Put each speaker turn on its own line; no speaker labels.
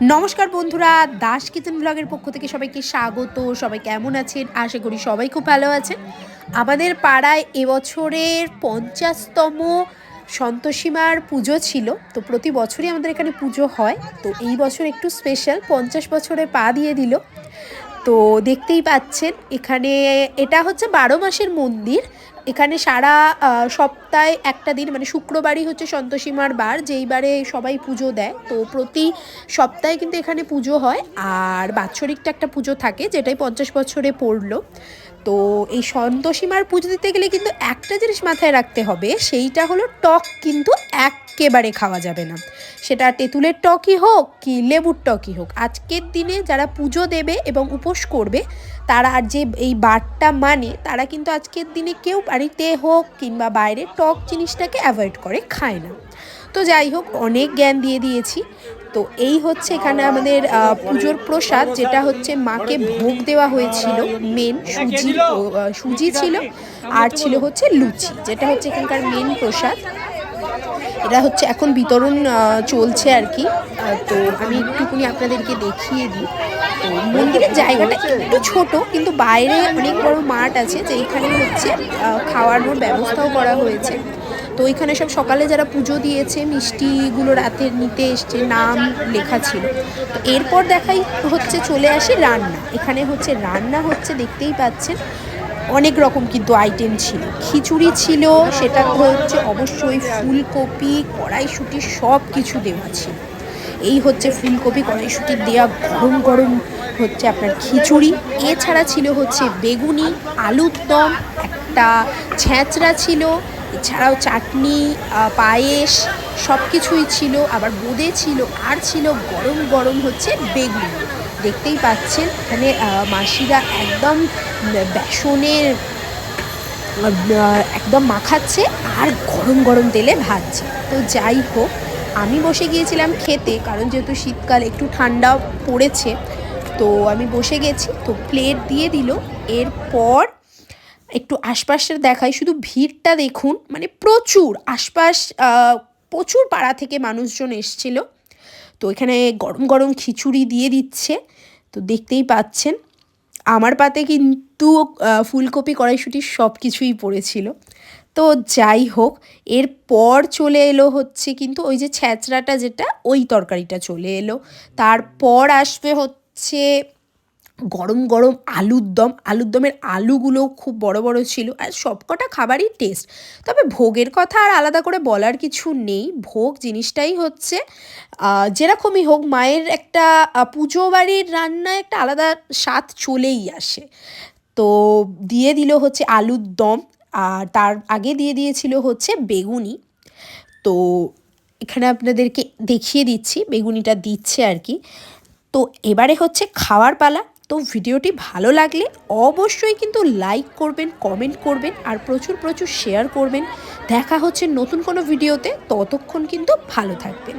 নমস্কার বন্ধুরা, দাস কিচেন ব্লগের পক্ষ থেকে সবাইকে স্বাগত। সবাই কেমন আছেন? আশা করি সবাই খুব ভালো আছেন। আমাদের পাড়ায় এবছরের পঞ্চাশতম সন্তোষীমার পুজো ছিল, তো প্রতি বছরই আমাদের এখানে পুজো হয়। তো এই বছর একটু স্পেশাল পঞ্চাশ বছরে পা দিয়ে দিল। তো দেখতেই পাচ্ছেন, এখানে এটা হচ্ছে বারো মাসের মন্দির। এখানে সারা সপ্তাহে একটা দিন মানে শুক্রবারই হচ্ছে সন্তোষীমার বার, যেই বারে সবাই পুজো দেয়। তো প্রতি সপ্তাহে কিন্তু এখানে পুজো হয়। আর বাৎসরিকটা একটা পুজো থাকে, যেটাই পঞ্চাশ বছরে পড়ল। তো এই সন্তোষীমার পুজো দিতে গেলে কিন্তু একটা জিনিস মাথায় রাখতে হবে, সেইটা হলো টক কিন্তু একেবারে খাওয়া যাবে না। সেটা তেঁতুলের টকই হোক কি লেবুর টকই হোক, আজকের দিনে যারা পুজো দেবে এবং উপোস করবে, তারা আর যে এই বারটা মানে তারা কিন্তু আজকের দিনে কেউ বাড়িতে হোক কিংবা বাইরে টক জিনিসটাকে অ্যাভয়েড করে খায় না। তো যাই হোক, অনেক জ্ঞান দিয়ে দিয়েছি। তো এই হচ্ছে এখানে আমাদের পুজোর প্রসাদ, যেটা হচ্ছে মাকে ভোগ দেওয়া হয়েছিল মেন সুজি সুজি ছিল, আর ছিল হচ্ছে লুচি, যেটা হচ্ছে এখানকার মেন প্রসাদ। এটা হচ্ছে এখন বিতরণ চলছে আর কি। তো আমি একটুখানি আপনাদেরকে দেখিয়ে দিই। তো মন্দিরের জায়গাটা একটু ছোট, কিন্তু বাইরে অনেক বড় মাঠ আছে যে যেখানে হচ্ছে খাওয়ানোর ব্যবস্থাও করা হয়েছে। তো ওইখানে সব সকালে যারা পুজো দিয়েছে, মিষ্টিগুলো রাতে নিতে এসছে, নাম লেখা ছিল। তো এরপর দেখাই হচ্ছে, চলে আসি রান্না। এখানে হচ্ছে, রান্না হচ্ছে, দেখতেই পাচ্ছেন। অনেক রকম কিন্তু আইটেম ছিল। খিচুড়ি ছিল, সেটা হচ্ছে অবশ্যই ফুলকপি, কড়াইশুটি সব কিছু দেওয়া ছিল। এই হচ্ছে ফুলকপি, কড়াইশুটি দেওয়া গরম গরম হচ্ছে আপনার খিচুড়ি। এছাড়া ছিল হচ্ছে বেগুনি, আলুর দম, একটা ছ্যাঁচড়া ছিল, এছাড়াও চাটনি পায়েস সব কিছুই ছিল। আবার বোঁদে ছিল, আর ছিল গরম গরম হচ্ছে বেগুনি। দেখতেই পাচ্ছেন, এখানে মাসিরা একদম বেসনের একদম মাখাচ্ছে আর গরম গরম তেলে ভাজছে। তো যাই হোক, আমি বসে গিয়েছিলাম খেতে, কারণ যেহেতু শীতকাল একটু ঠান্ডা পড়েছে, তো আমি বসে গেছি, তো প্লেট দিয়ে দিল। এরপর একটু আশপাশের দেখাই, শুধু ভিড়টা দেখুন মানে প্রচুর আশপাশ প্রচুর পাড়া থেকে মানুষজন এসছিল। তো এখানে গরম গরম খিচুড়ি দিয়ে দিচ্ছে, তো দেখতেই পাচ্ছেন। আমার পাতে কিন্তু ফুলকপি, কড়াইশুটি সব কিছুই পড়েছিল। তো যাই হোক, এরপর চলে এলো হচ্ছে কিন্তু ওই যে ছ্যাঁচড়াটা যেটা, ওই তরকারিটা চলে এলো। তারপর আসবে হচ্ছে গরম গরম আলুর দম, আলুর দমের আলুগুলো খুব বড় বড় ছিল আর সবকটা খাবারই টেস্ট তবে ভোগের কথা আর আলাদা করে বলার কিছু নেই। ভোগ জিনিসটাই হচ্ছে যেরকমই হোক মায়ের একটা পুজো বাড়ির রান্নায় একটা আলাদা স্বাদ চলেই আসে। তো দিয়ে দিল হচ্ছে আলুর দম আর তার আগে দিয়ে দিয়েছিল হচ্ছে বেগুনি। তো এখানে আপনাদেরকে দেখিয়ে দিচ্ছি, বেগুনিটা দিচ্ছে আর কি। তো এবারে হচ্ছে খাওয়ার পালা। তো ভিডিওটি ভালো লাগলে অবশ্যই কিন্তু লাইক করবেন কমেন্ট করবেন আর প্রচুর প্রচুর শেয়ার করবেন। দেখা হচ্ছে নতুন কোনো ভিডিওতে ততক্ষণ কিন্তু ভালো থাকবেন।